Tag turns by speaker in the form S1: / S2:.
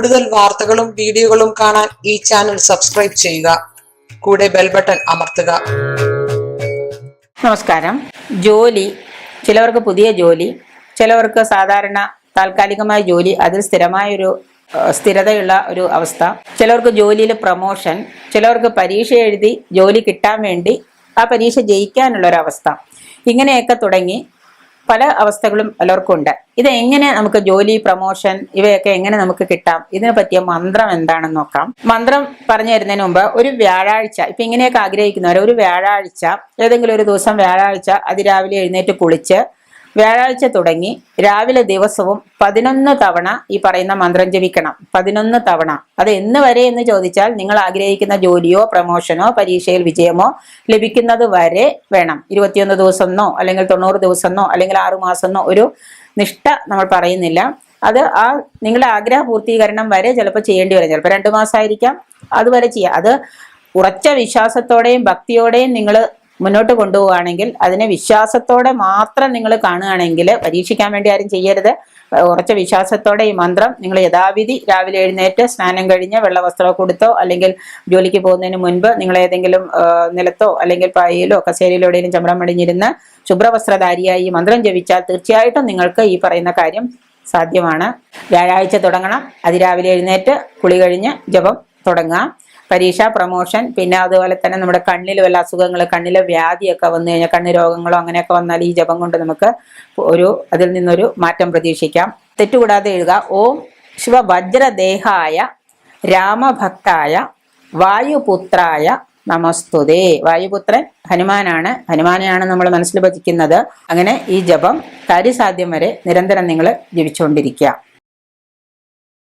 S1: കൂടുതൽ വാർത്തകളും വീഡിയോകളും കാണാൻ ഈ ചാനൽ സബ്സ്ക്രൈബ് ചെയ്യുക. കൂടെ ബെൽ ബട്ടൺ അമർത്തുക.
S2: നമസ്കാരം. ജോലി ചിലവർക്ക് പുതിയ ജോലി ചിലവർക്ക് സാധാരണ താൽക്കാലികമായ ജോലി അതിൽ സ്ഥിരമായൊരു സ്ഥിരതയുള്ള ഒരു അവസ്ഥ. ചിലവർക്ക് ജോലിയിൽ പ്രമോഷൻ ചിലവർക്ക് പരീക്ഷ എഴുതി ജോലി കിട്ടാൻ വേണ്ടി ആ പരീക്ഷ ജയിക്കാനുള്ളൊരവസ്ഥ. ഇങ്ങനെയൊക്കെ തുടങ്ങി പല അവസ്ഥകളും പലർക്കും ഉണ്ട്. ഇത് എങ്ങനെ നമുക്ക് ജോലി പ്രൊമോഷൻ ഇവയൊക്കെ എങ്ങനെ നമുക്ക് കിട്ടാം? ഇതിനെ പറ്റിയ മന്ത്രം എന്താണെന്ന് നോക്കാം. മന്ത്രം പറഞ്ഞു തരുന്നതിന് മുമ്പ് ഒരു വ്യാഴാഴ്ച ഇപ്പൊ ഇങ്ങനെയൊക്കെ ആഗ്രഹിക്കുന്നവർ ഒരു വ്യാഴാഴ്ച ഏതെങ്കിലും ഒരു ദിവസം വ്യാഴാഴ്ച അതിരാവിലെ എഴുന്നേറ്റ് കുളിച്ച് വ്യാഴാഴ്ച തുടങ്ങി. രാവിലെ ദിവസവും പതിനൊന്ന് തവണ ഈ പറയുന്ന മന്ത്രം ജപിക്കണം. പതിനൊന്ന് തവണ. അത് എന്ന് വരെ എന്ന് ചോദിച്ചാൽ നിങ്ങൾ ആഗ്രഹിക്കുന്ന ജോലിയോ പ്രമോഷനോ പരീക്ഷയിൽ വിജയമോ ലഭിക്കുന്നത് വരെ വേണം. ഇരുപത്തിയൊന്ന് ദിവസമെന്നോ അല്ലെങ്കിൽ തൊണ്ണൂറ് ദിവസമെന്നോ അല്ലെങ്കിൽ ആറു മാസമെന്നോ ഒരു നിഷ്ഠ നമ്മൾ പറയുന്നില്ല. അത് ആ നിങ്ങളുടെ ആഗ്രഹ പൂർത്തീകരണം വരെ ചിലപ്പോൾ ചെയ്യേണ്ടി വരും. ചിലപ്പോൾ രണ്ട് മാസമായിരിക്കാം. അതുവരെ ചെയ്യാം. അത് ഉറച്ച വിശ്വാസത്തോടെയും ഭക്തിയോടെയും നിങ്ങൾ മുന്നോട്ട് കൊണ്ടുപോവുകയാണെങ്കിൽ അതിനെ വിശ്വാസത്തോടെ മാത്രം നിങ്ങൾ കാണുകയാണെങ്കിൽ പരീക്ഷിക്കാൻ വേണ്ടി ആരും ചെയ്യരുത്. ഉറച്ച വിശ്വാസത്തോടെ ഈ മന്ത്രം നിങ്ങൾ യഥാവിധി രാവിലെ എഴുന്നേറ്റ് സ്നാനം കഴിഞ്ഞ് വെള്ള വസ്ത്രമോ കൊടുത്തോ അല്ലെങ്കിൽ ജോലിക്ക് പോകുന്നതിന് മുൻപ് നിങ്ങൾ ഏതെങ്കിലും നിലത്തോ അല്ലെങ്കിൽ പായയിലോ കസേരയിലോ എവിടെയെങ്കിലും ചമ്രം മടിഞ്ഞിരുന്ന് ശുഭ്രവസ്ത്രധാരിയായി ഈ മന്ത്രം ജപിച്ചാൽ തീർച്ചയായിട്ടും നിങ്ങൾക്ക് ഈ പറയുന്ന കാര്യം സാധ്യമാണ്. വ്യാഴാഴ്ച തുടങ്ങണം. അതിരാവിലെ എഴുന്നേറ്റ് കുളി കഴിഞ്ഞ് ജപം തുടങ്ങാം. പരീക്ഷ പ്രൊമോഷൻ പിന്നെ അതുപോലെ തന്നെ നമ്മുടെ കണ്ണിൽ വല്ല അസുഖങ്ങൾ കണ്ണിലെ വ്യാധിയൊക്കെ വന്നു കഴിഞ്ഞാൽ കണ്ണ് രോഗങ്ങളോ അങ്ങനെയൊക്കെ വന്നാൽ ഈ ജപം കൊണ്ട് നമുക്ക് ഒരു അതിൽ നിന്നൊരു മാറ്റം പ്രതീക്ഷിക്കാം. തെറ്റുകൂടാതെ എഴുതുക ഓം ശിവവജ്രദേഹായ രാമഭക്തായ വായുപുത്രായ നമസ്തുതേ. വായുപുത്രൻ ഹനുമാനാണ്. ഹനുമാനെയാണ് നമ്മൾ മനസ്സിൽ ഭജിക്കുന്നത്. അങ്ങനെ ഈ ജപം കാര്യസാധ്യം വരെ നിരന്തരം നിങ്ങൾ ജപിച്ചുകൊണ്ടിരിക്കുക